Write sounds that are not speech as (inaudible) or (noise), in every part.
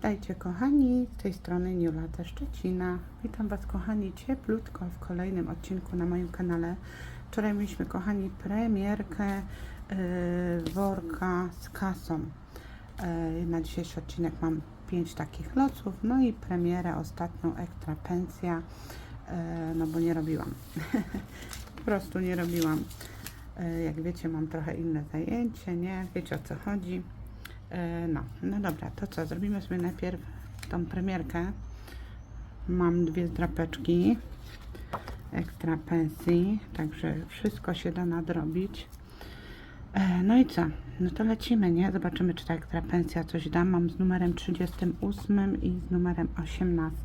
Witajcie kochani, z tej strony Niula ze Szczecina. Witam Was kochani cieplutko w kolejnym odcinku na moim kanale. Wczoraj mieliśmy kochani premierkę yy, worka z kasą. Yy, na dzisiejszy odcinek mam 5 takich losów, no i premierę ostatnią ekstra pensja, yy, no bo nie robiłam. (laughs) po prostu nie robiłam. Yy, jak wiecie mam trochę inne zajęcie, nie? Wiecie o co chodzi. E, No, no dobra, to co? Zrobimy sobie najpierw tą premierkę. Mam dwie drapeczki ekstra pensji, także wszystko się da nadrobić. E, No i co? No to lecimy, nie? Zobaczymy, czy ta ekstra pensja coś da. Mam z numerem 38 i z numerem 18.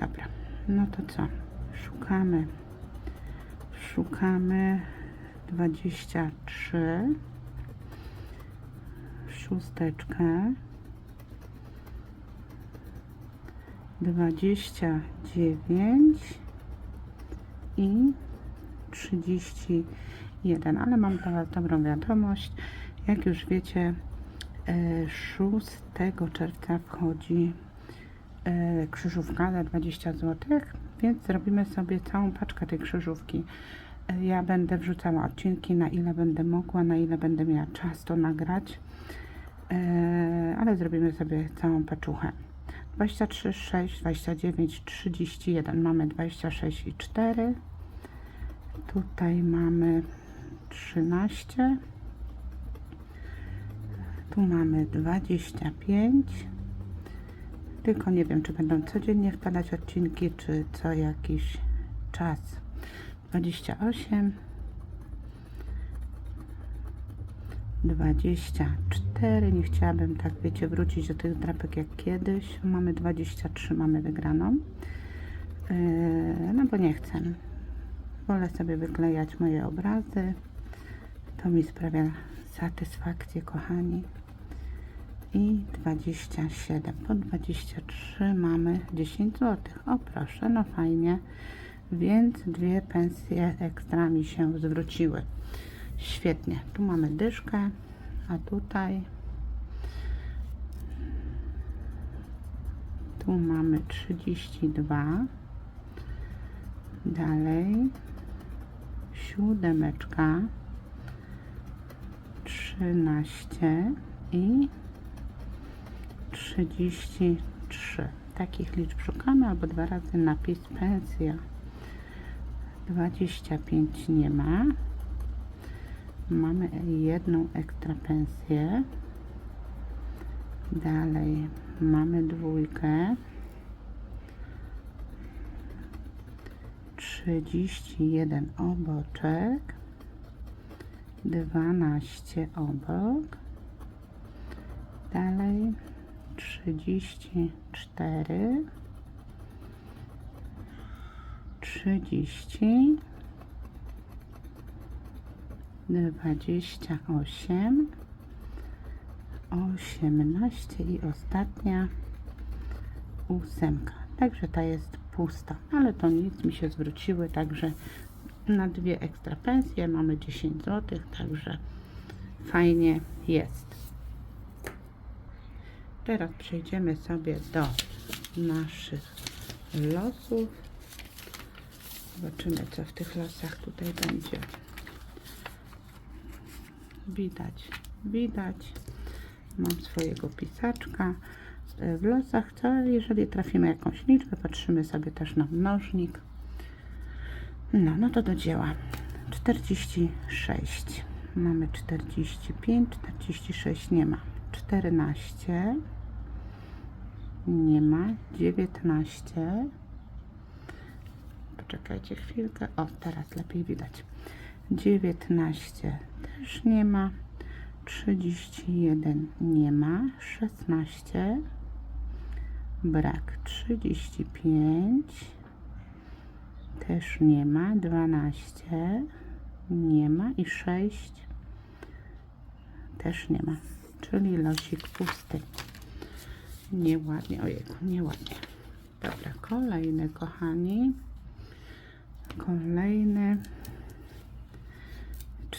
Dobra, no to co? Szukamy. Szukamy 23 szósteczkę, dwadzieścia dziewięć i trzydzieści jeden. Ale mam dla Was dobrą wiadomość. Jak już wiecie, e, 6 czerwca wchodzi e, krzyżówka za 20 zł, więc zrobimy sobie całą paczkę tej krzyżówki. E, Ja będę wrzucała odcinki na ile będę mogła, na ile będę miała czas to nagrać. Eee, ale zrobimy sobie całą paczuchę. 23, 6, 29, 31. Mamy 26 i 4. Tutaj mamy 13. Tu mamy 25. Tylko nie wiem, czy będą codziennie wpadać odcinki, czy co jakiś czas. 28. 24. Nie chciałabym, tak wiecie, wrócić do tych drapek jak kiedyś. Mamy 23, mamy wygraną. Yy, no bo nie chcę. Wolę sobie wyklejać moje obrazy. To mi sprawia satysfakcję, kochani. I 27. Po 23 mamy 10 zł. O proszę, no fajnie. Więc dwie pensje ekstra mi się zwróciły. Świetnie. Tu mamy dyszkę, a tutaj tu mamy 32. Dalej siódemeczka 13 i 33. Takich liczb szukamy albo dwa razy napis pensja. 25 nie ma. Mamy jedną ekstra pensję. Dalej mamy dwójkę. 31 oboczek. 12 obok. Dalej 34. 30 28 18 i ostatnia ósemka. Także ta jest pusta, ale to nic mi się zwróciły, także na dwie ekstra pensje mamy 10 zł, także fajnie jest. Teraz przejdziemy sobie do naszych losów. Zobaczymy, co w tych losach tutaj będzie. Widać, widać. Mam swojego pisaczka. W losach, co jeżeli trafimy jakąś liczbę, patrzymy sobie też na mnożnik. No, no to do dzieła. 46. Mamy 45, 46 nie ma. 14 nie ma. 19 Poczekajcie chwilkę. O, teraz lepiej widać. 19 też nie ma. 31 nie ma. 16 brak. 35 też nie ma. 12 nie ma. I 6 też nie ma. Czyli losik pusty. Nieładnie, ojejku, nieładnie. Dobra, kolejny, kochani. Kolejny.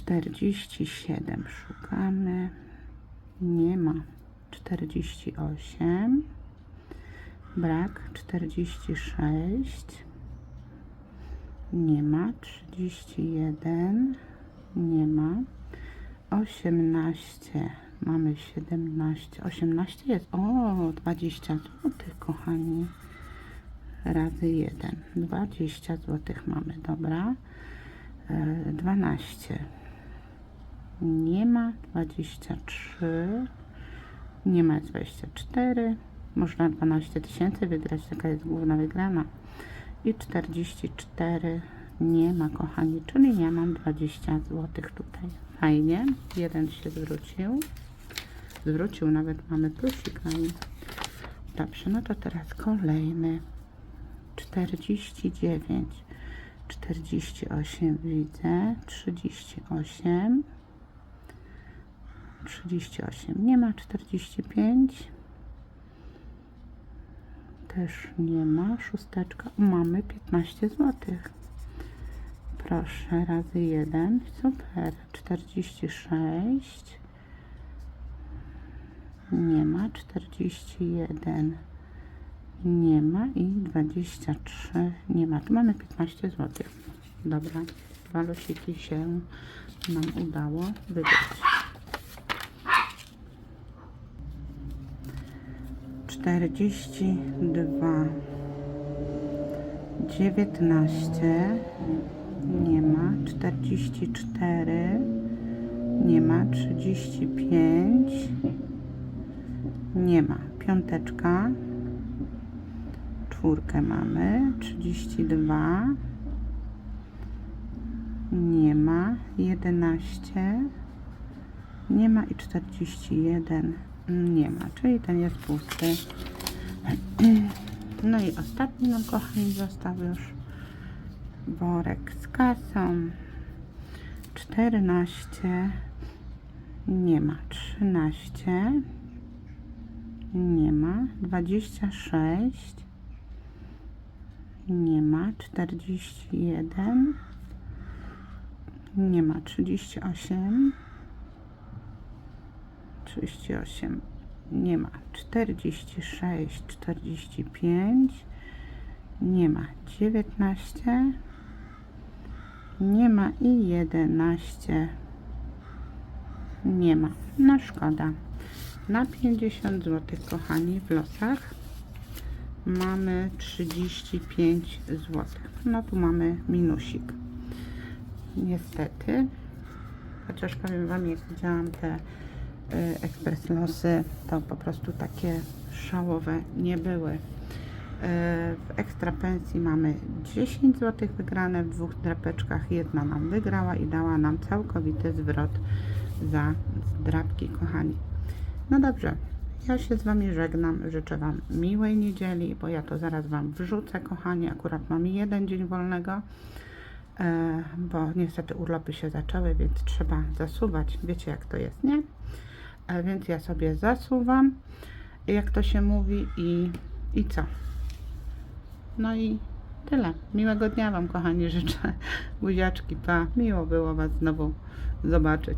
47 szukamy. Nie ma. 48, brak. 46, nie ma. 31, nie ma. 18, mamy 17, 18 jest, o 20 zł kochani, razy 1, 20 zł mamy, dobra, E, 12, nie ma. 23, nie ma 24, można 12 tysięcy wygrać, taka jest główna wygrana. I 44 nie ma kochani, czyli ja mam 20 zł tutaj. Fajnie, jeden się zwrócił. Zwrócił, nawet mamy plusik. Dobrze, no to teraz kolejny. 49, 48 widzę, 38, 38 nie ma, 45 też nie ma, szósteczka, mamy 15 zł. Proszę, razy 1, super, 46, nie ma, 41, nie ma. I 23, nie ma, tu mamy 15 zł. Dobra, dwa losiki się nam udało wygrać. 42 19 nie ma. 44 nie ma. 35 nie ma. Piąteczka. Czwórkę mamy. 32 nie ma. 11 nie ma i 41 nie ma, czyli ten jest pusty. No i ostatni nam kochani został już worek z kasą. 14 nie ma, 13 nie ma, 26 nie ma, 41 nie ma, 38 38 nie ma. 46 45 nie ma. 19 nie ma i 11 nie ma. No szkoda. Na 50 zł kochani w losach mamy 35 zł no tu mamy minusik. Niestety chociaż powiem wam jak widziałam te ekspres losy to po prostu takie szałowe nie były. Y, W ekstra pensji mamy 10 zł wygrane w dwóch drapeczkach. Jedna nam wygrała i dała nam całkowity zwrot za drapki, kochani. No dobrze, ja się z Wami żegnam. Życzę Wam miłej niedzieli, bo ja to zaraz Wam wrzucę, kochani. Akurat mam jeden dzień wolnego e, bo niestety urlopy się zaczęły, więc trzeba zasuwać. Wiecie jak to jest, nie? E, więc ja sobie zasuwam, jak to się mówi i, i co? No i tyle. Miłego dnia Wam, kochani, życzę. Buziaczki, pa. Miło było Was znowu zobaczyć.